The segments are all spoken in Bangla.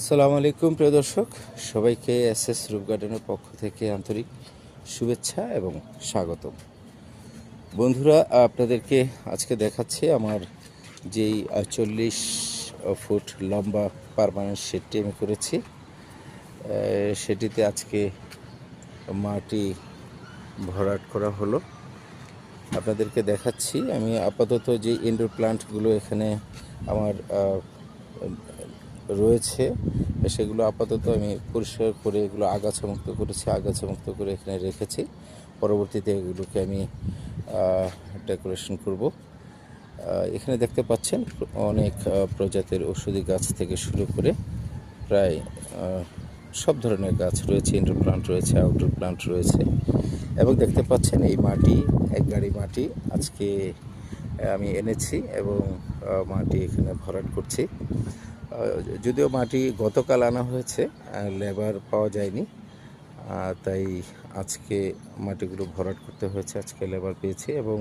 আসসালামু আলাইকুম, প্রিয় দর্শক। সবাইকে এস এস রূপ গার্ডেনের পক্ষ থেকে আন্তরিক শুভেচ্ছা এবং স্বাগতম। বন্ধুরা, আপনাদেরকে আজকে দেখাচ্ছি আমার যেই চল্লিশ ফুট লম্বা পারমানেন্ট শেডটি আমি করেছি। সেটিতে আজকে মাটি ভরাট করা হলো। আপনাদেরকে দেখাচ্ছি, আমি আপাতত যে ইনডোর প্লান্টগুলো এখানে আমার রয়েছে। সেগুলো আপাতত আমি পরিষ্কার করে এগুলো আগাছা মুক্ত করেছি আগাছা মুক্ত করে এখানে রেখেছি। পরবর্তীতে এগুলোকে আমি ডেকোরেশন করব। এখানে দেখতে পাচ্ছেন অনেক প্রজাতির ওষুধি গাছ থেকে শুরু করে প্রায় সব ধরনের গাছ রয়েছে ইনডোর প্লান্ট রয়েছে আউটডোর প্লান্ট রয়েছে। এবং দেখতে পাচ্ছেন এই মাটি, এক গাড়ি মাটি আজকে আমি এনেছি এবং মাটি এখানে ভরাট করছি। যদিও মাটি গতকাল আনা হয়েছে লেবার পাওয়া যায়নি। তাই আজকে মাটিগুলো ভরাট করতে হয়েছে, আজকে লেবার পেয়েছি। এবং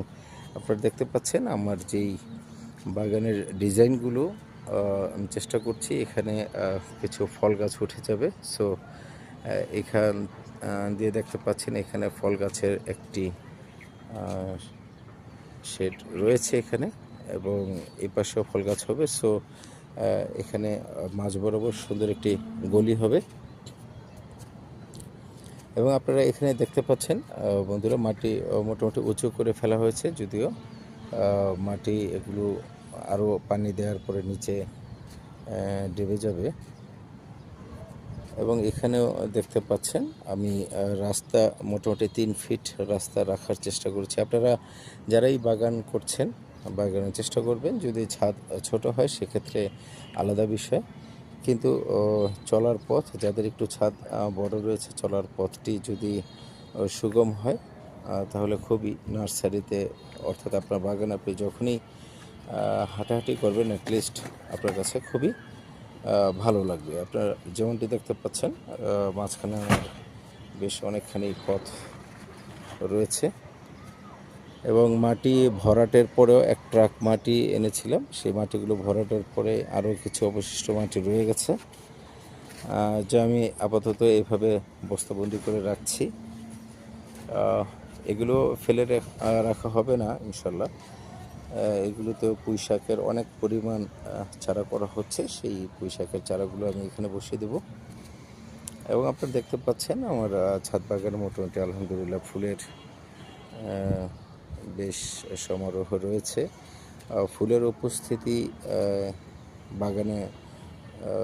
আপনারা দেখতে পাচ্ছেন আমার যেই বাগানের ডিজাইনগুলো আমি চেষ্টা করছি এখানে কিছু ফল গাছ উঠে যাবে। সো এখান দিয়ে দেখতে পাচ্ছেন এখানে ফল গাছের একটি শেড রয়েছে এখানে, এবং এই পাশেও ফল গাছ হবে। সো এখানে মাঝ বরাবর সুন্দর একটি গলি হবে। এবং আপনারা এখানে দেখতে পাচ্ছেন বন্ধুরা, মাটি মোটামুটি উঁচু করে ফেলা হয়েছে যদিও। মাটি এগুলো আরও পানি দেওয়ার পরে নিচে ডেবে যাবে। এবং এখানেও দেখতে পাচ্ছেন, আমি রাস্তা মোটামুটি তিন ফিট রাস্তা রাখার চেষ্টা করেছি। আপনারা যারাই বাগান করছেন বাগানের চেষ্টা করবেন। যদি ছাদ ছোট হয় সেক্ষেত্রে আলাদা বিষয়। কিন্তু চলার পথ, যাদের একটু ছাদ বড় রয়েছে, চলার পথটি যদি সুগম হয় তাহলে খুবই নার্সারিতে, অর্থাৎ আপনার বাগান আপনি যখনই হাঁটাহাঁটি করবেন অ্যাটলিস্ট আপনার কাছে খুবই ভালো লাগবে। আপনার যেমনটি দেখতে পাচ্ছেন মাঝখানে বেশ অনেকখানি পথ রয়েছে। এবং মাটি ভরাটের পরেও এক ট্রাক মাটি এনেছিলাম। সেই মাটিগুলো ভরাটের পরে আরও কিছু অবশিষ্ট মাটি রয়ে গেছে। যা আমি আপাতত এইভাবে বস্তাবন্দি করে রাখছি। এগুলো ফেলে রেখ- হবে না, ইনশাল্লাহ। এগুলোতে পুঁই শাকের অনেক পরিমাণ চারা করা হচ্ছে। সেই পুঁই শাকের চারাগুলো আমি এখানে বসিয়ে দেব। এবং আপনারা দেখতে পাচ্ছেন আমার ছাদ বাগানে মোটামুটি আলহামদুলিল্লাহ ফুলের বেশ সমারোহ রয়েছে। ফুলের উপস্থিতি বাগানে